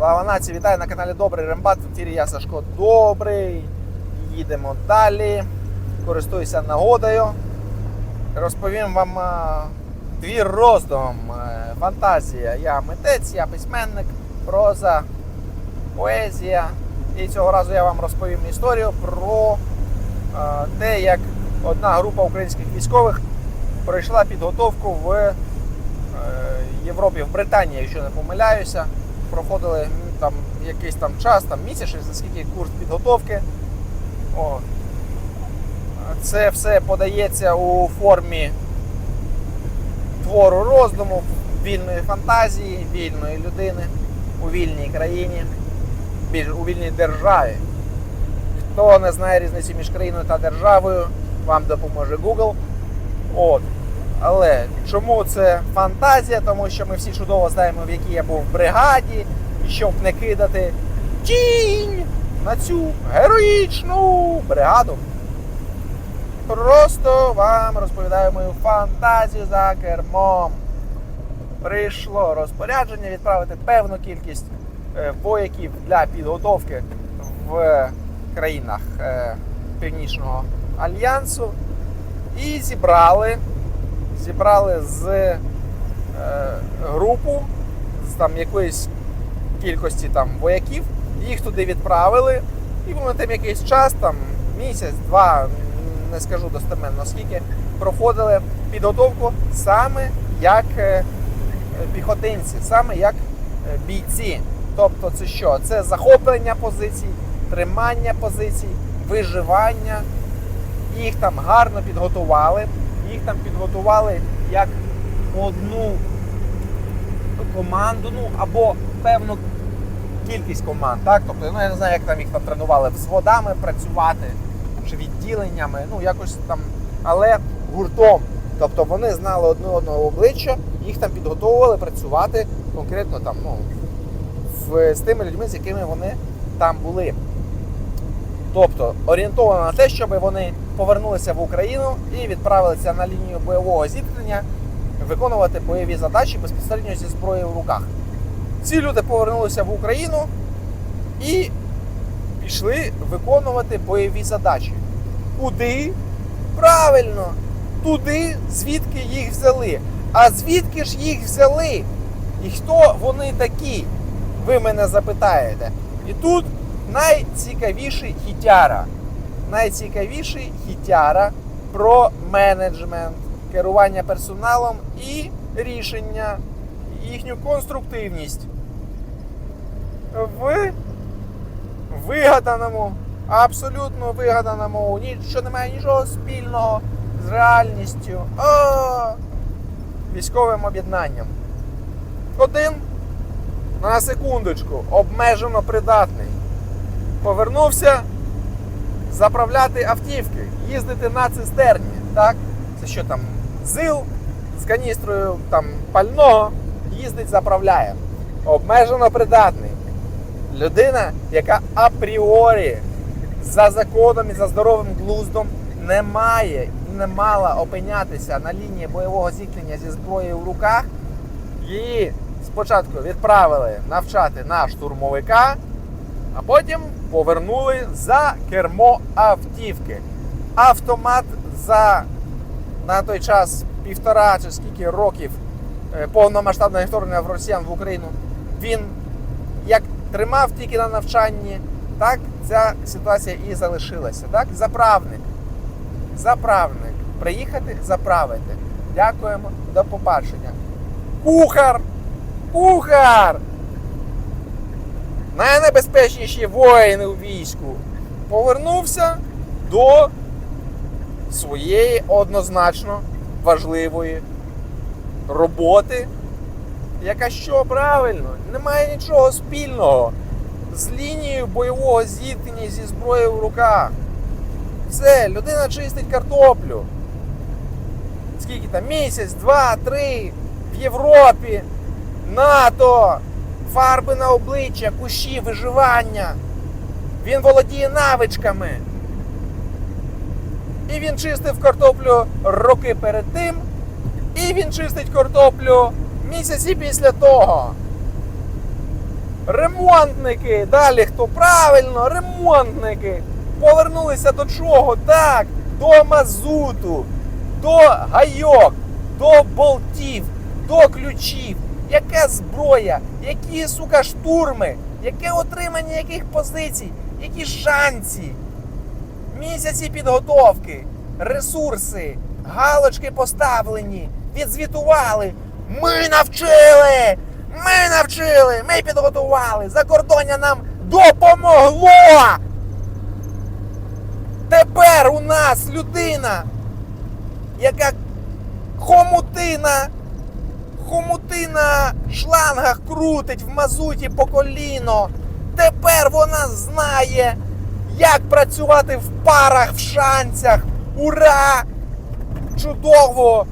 Слава нації, вітаю на каналі Добрий Рембат. В ефірі я Сашко Добрий. Їдемо далі. Користуюся нагодою. Розповім вам а, дві роздум. Е, Фантазія. Я митець, я письменник, проза, поезія. І цього разу я вам розповім історію про те, як одна група українських військових пройшла підготовку в е, Європі, в Британії, якщо не помиляюся. Проходили там якийсь там час, там місяць, скільки курс підготовки. О. Це все подається у формі твору роздуму, вільної фантазії, вільної людини у вільній країні, у вільній державі. Хто не знає різниці між країною та державою, вам допоможе Google. От. Але чому це фантазія? Тому що ми всі чудово знаємо, в якій я був в бригаді, і щоб не кидати тінь на цю героїчну бригаду. Просто вам розповідаю мою фантазію за кермом. Прийшло розпорядження відправити певну кількість е, вояків для підготовки в країнах е, Північного Альянсу. І зібрали, зібрали з е, групу з там якоїсь кількості там вояків, їх туди відправили, і вони там якийсь час, там місяць, два, не скажу достеменно скільки, проходили підготовку саме як е, піхотинці, саме як е, бійці. Тобто, це що? Це захоплення позицій, тримання позицій, виживання. Їх там гарно підготували. Їх там підготували як одну команду, ну або певну кількість команд. Так? Тобто, ну я не знаю, як там їх там тренували взводами працювати чи відділеннями, ну якось там, але гуртом. Тобто вони знали одне одного обличчя, їх там підготовували працювати конкретно там, ну, в, з тими людьми, з якими вони там були. Тобто орієнтовано на те, щоб вони повернулися в Україну і відправилися на лінію бойового зіткнення виконувати бойові задачі безпосередньо зі зброєю в руках. Ці люди повернулися в Україну і пішли виконувати бойові задачі. Куди? Правильно, туди, звідки їх взяли. А звідки ж їх взяли? І хто вони такі? Ви мене запитаєте. І тут найцікавіший хітяра. Найцікавіший хітяра про менеджмент, керування персоналом і рішення, їхню конструктивність в вигаданому, абсолютно вигаданому, нічого немає нічого спільного з реальністю, а військовим об'єднанням. Один на секундочку обмежено придатний. Повернувся заправляти автівки, їздити на цистерні. Так? Це що там, зил з каністрою там, пального їздить, заправляє. Обмежено придатний. Людина, яка апріорі за законом і за здоровим глуздом не має і не мала опинятися на лінії бойового зіткнення зі зброєю в руках, її спочатку відправили навчати на штурмовика, а потім повернули за кермо автівки. Автомат за на той час півтора чи скільки років е, повномасштабного вторгнення в росіян в Україну, він як тримав тільки на навчанні, так ця ситуація і залишилася. Так? Заправник. Заправник. Приїхати, заправити. Дякуємо, до побачення. Кухар! Кухар! Найнебезпечніші воїни у війську. Повернувся до своєї однозначно важливої роботи, яка що правильно, немає нічого спільного з лінією бойового зіткнення зі зброєю в руках. Все, людина чистить картоплю. Скільки там? Місяць, два, три в Європі, НАТО, фарби на обличчя, кущі, виживання. Він володіє навичками. І він чистив картоплю роки перед тим, і він чистить картоплю місяці після того. ремонтники. Далі хто правильно, ремонтники. Повернулися до чого? Так, до мазуту, до гайок, до болтів, до ключів. Яка зброя, які сука штурми, яке отримання яких позицій, які шанці, місяці підготовки, ресурси, галочки поставлені, відзвітували. Ми навчили! Ми навчили! Ми підготували! Закордоння нам допомогло! Тепер у нас людина, яка хомути на хомути на шлангах крутить в мазуті по коліно. Тепер вона знає, як працювати в парах, в шанцях. Ура! Чудово!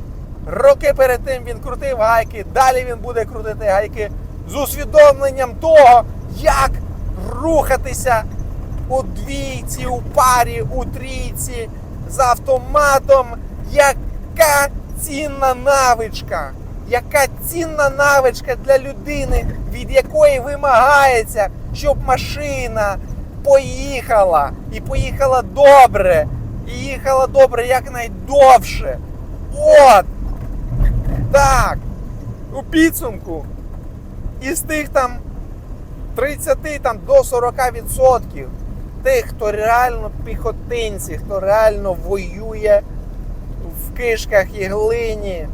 Роки перед тим він крутив гайки, далі він буде крутити гайки з усвідомленням того, як рухатися у двійці, у парі, у трійці з автоматом. Яка цінна навичка, яка цінна навичка для людини, від якої вимагається, щоб машина поїхала і поїхала добре, і їхала добре якнайдовше. От! Так! У підсумку із тих там 30 там, до 40% тих, хто реально піхотинці, хто реально воює в кишках і глині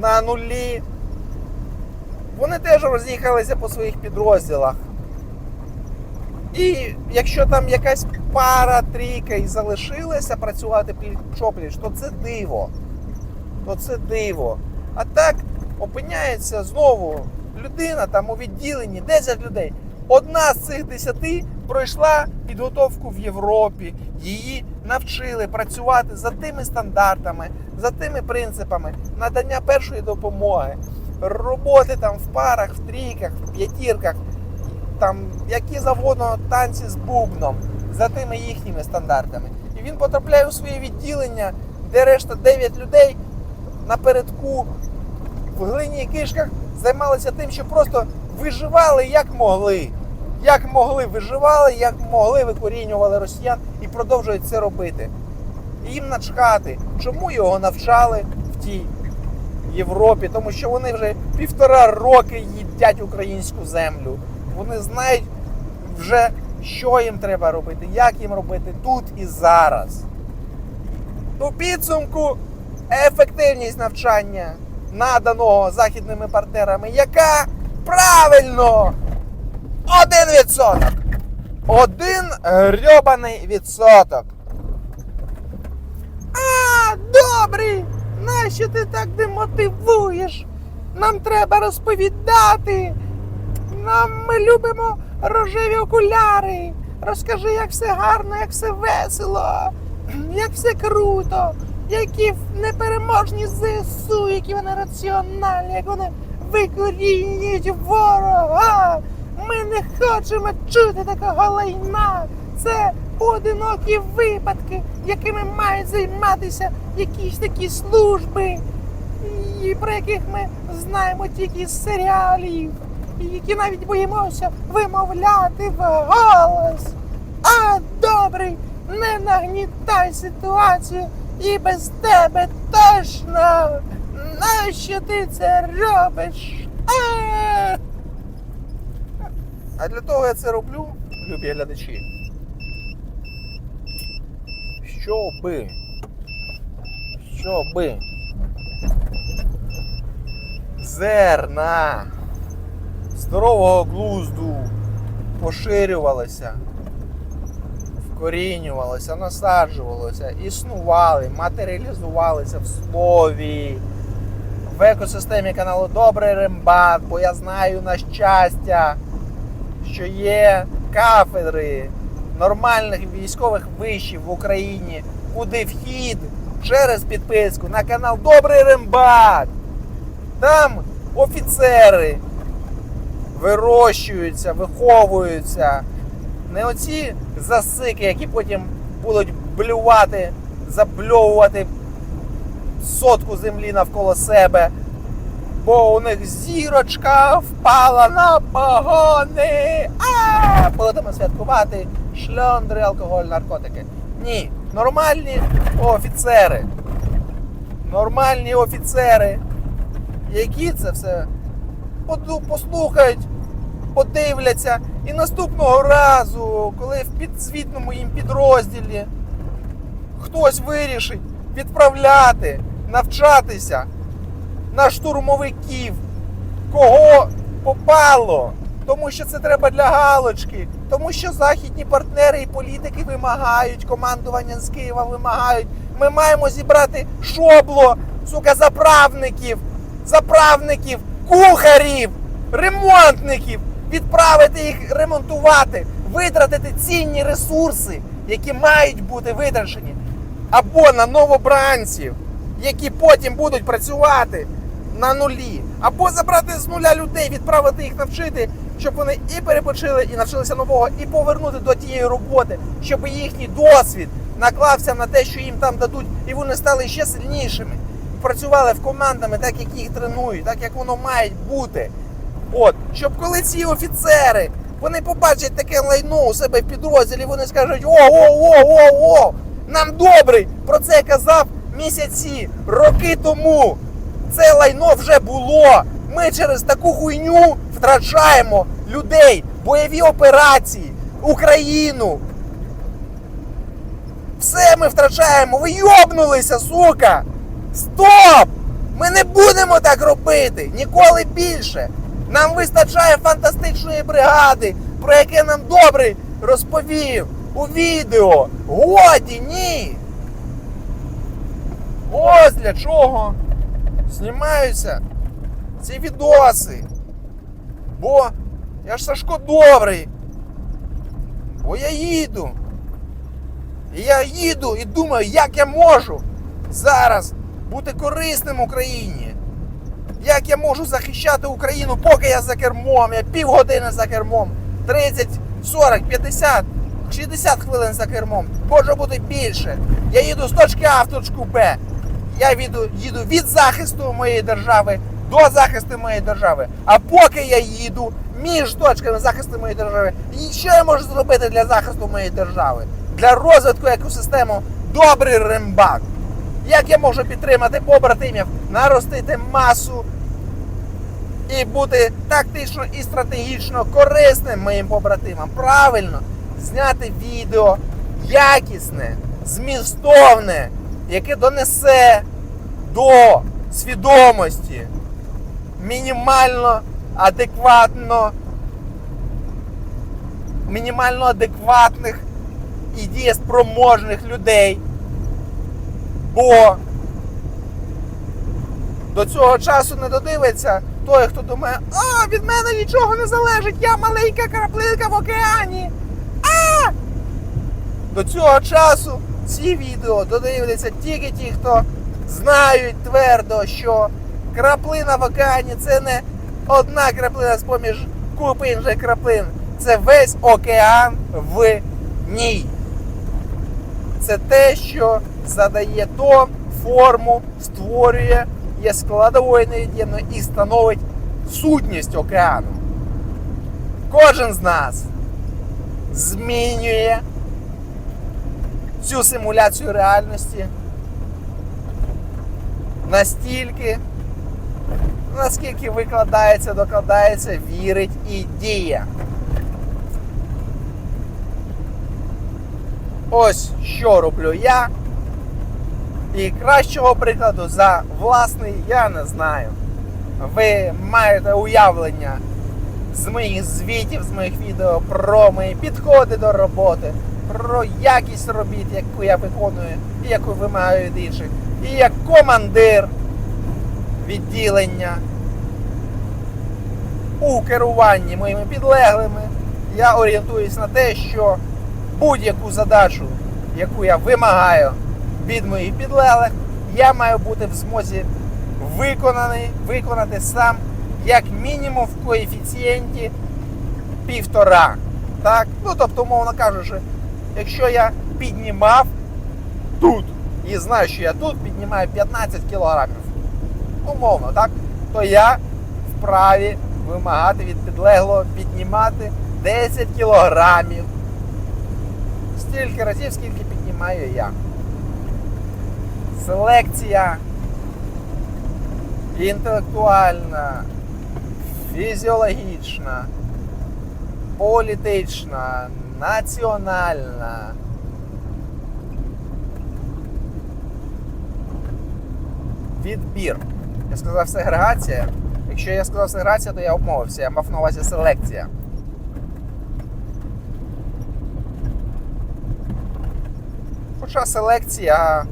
на нулі, вони теж роз'їхалися по своїх підрозділах. І якщо там якась пара, трійка і залишилася працювати пліч-опліч, то це диво. То це диво. А так опиняється знову людина там у відділенні 10 людей. Одна з цих 10 пройшла підготовку в Європі. Її навчили працювати за тими стандартами, за тими принципами надання першої допомоги, роботи там в парах, в трійках, в п'ятірках, там які завгодно танці з бубном, за тими їхніми стандартами. І він потрапляє у своє відділення, де решта 9 людей напередку в глині і кишках займалися тим, що просто виживали як могли. Як могли виживали, як могли викорінювали росіян і продовжують це робити. І їм начхати, чому його навчали в тій Європі, тому що вони вже півтора роки їдять українську землю. Вони знають вже, що їм треба робити, як їм робити тут і зараз. У підсумку ефективність навчання наданого західними партнерами, яка правильно один відсоток. Один грьобаний відсоток. А, добрий! Нащо ти так демотивуєш? Нам треба розповідати. Нам ми любимо рожеві окуляри. Розкажи, як все гарно, як все весело, як все круто, які непереможні ЗСУ, які вони раціональні, як вони викорінюють ворога. Ми не хочемо чути такого лайна. Це поодинокі випадки, якими мають займатися якісь такі служби, і про яких ми знаємо тільки з серіалів, які навіть боїмося вимовляти в голос. А добрий, не нагнітай ситуацію і без тебе точно. Нащо ти це робиш? А! Для того я це роблю, любі глядачі. Щоби. Щоби. Зерна здорового глузду поширювалися, вкорінювалися, насаджувалися, існували, матеріалізувалися в слові. В екосистемі каналу Добрий Рембат, бо я знаю на щастя, що є кафедри нормальних військових вишів в Україні, куди вхід через підписку на канал Добрий Рембат. Там офіцери вирощуються, виховуються. Не оці засики, які потім будуть блювати, забльовувати сотку землі навколо себе бо у них зірочка впала на погони. А будемо святкувати шльондри, алкоголь, наркотики. Ні, нормальні офіцери. Нормальні офіцери, які це все послухають, подивляться. І наступного разу, коли в підзвітному їм підрозділі хтось вирішить відправляти, навчатися на штурмовиків, кого попало, тому що це треба для галочки, тому що західні партнери і політики вимагають, командування з Києва вимагають. Ми маємо зібрати шобло, сука, заправників, заправників, кухарів, ремонтників, відправити їх ремонтувати, витратити цінні ресурси, які мають бути витрачені, або на новобранців, які потім будуть працювати на нулі, або забрати з нуля людей, відправити їх навчити, щоб вони і перепочили, і навчилися нового, і повернути до тієї роботи, щоб їхній досвід наклався на те, що їм там дадуть, і вони стали ще сильнішими. Працювали в командами, так як їх тренують, так як воно має бути. От, щоб коли ці офіцери вони побачать таке лайно у себе в підрозділі, вони скажуть: о, о, о, о, о, нам добре! Про це казав місяці, роки тому. Це лайно вже було. Ми через таку хуйню втрачаємо людей, бойові операції, Україну. Все ми втрачаємо. Ви йобнулися, сука! Стоп! Ми не будемо так робити ніколи більше. Нам вистачає фантастичної бригади, про яке нам добре розповів у відео. Годі, ні. Ось для чого знімаються ці відоси. Бо я ж Сашко добрий. Бо я їду. І я їду і думаю, як я можу зараз бути корисним Україні. Як я можу захищати Україну, поки я за кермом, я півгодини за кермом, 30, 40, 50, 60 хвилин за кермом, може бути більше. Я їду з точки А в точку Б. Я їду, їду від захисту моєї держави до захисту моєї держави. А поки я їду між точками захисту моєї держави, і що я можу зробити для захисту моєї держави? Для розвитку екосистеми добрий рембак. Як я можу підтримати побратимів, наростити масу і бути тактично і стратегічно корисним моїм побратимам? Правильно, зняти відео якісне, змістовне, яке донесе до свідомості мінімально адекватно, мінімально адекватних і дієспроможних людей. Бо до цього часу не додивиться той, хто думає, а від мене нічого не залежить, я маленька краплинка в океані. А! До цього часу ці відео додивляться тільки ті, хто знають твердо, що краплина в океані це не одна краплина з поміж купи інших краплин. Це весь океан в ній. Це те, що задає тон, форму, створює, є складовою невід'ємною і становить сутність океану. Кожен з нас змінює цю симуляцію реальності настільки, наскільки викладається, докладається, вірить і діє. Ось що роблю я. І кращого прикладу за власний я не знаю. Ви маєте уявлення з моїх звітів, з моїх відео про мої підходи до роботи, про якість робіт, яку я виконую і яку вимагаю від інших. І як командир відділення у керуванні моїми підлеглими я орієнтуюсь на те, що будь-яку задачу, яку я вимагаю від моїх підлеглих, я маю бути в змозі виконаний, виконати сам як мінімум в коефіцієнті півтора. Так? Ну, тобто, умовно кажучи, якщо я піднімав тут і знаю, що я тут піднімаю 15 кілограмів. Умовно, так? то я вправі вимагати від підлеглого піднімати 10 кілограмів. Стільки разів, скільки піднімаю я. Селекція інтелектуальна, фізіологічна, політична, національна. Відбір. Я сказав сегрегація. Якщо я сказав сегрегація, то я обмовився. Я мав на увазі селекція. Хоча селекція,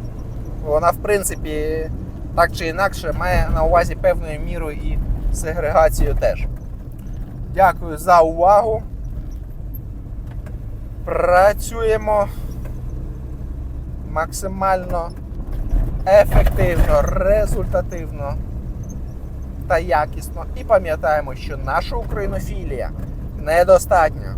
вона в принципі так чи інакше має на увазі певною мірою і сегрегацію теж. Дякую за увагу. Працюємо максимально ефективно, результативно та якісно. І пам'ятаємо, що наша українофілія недостатня.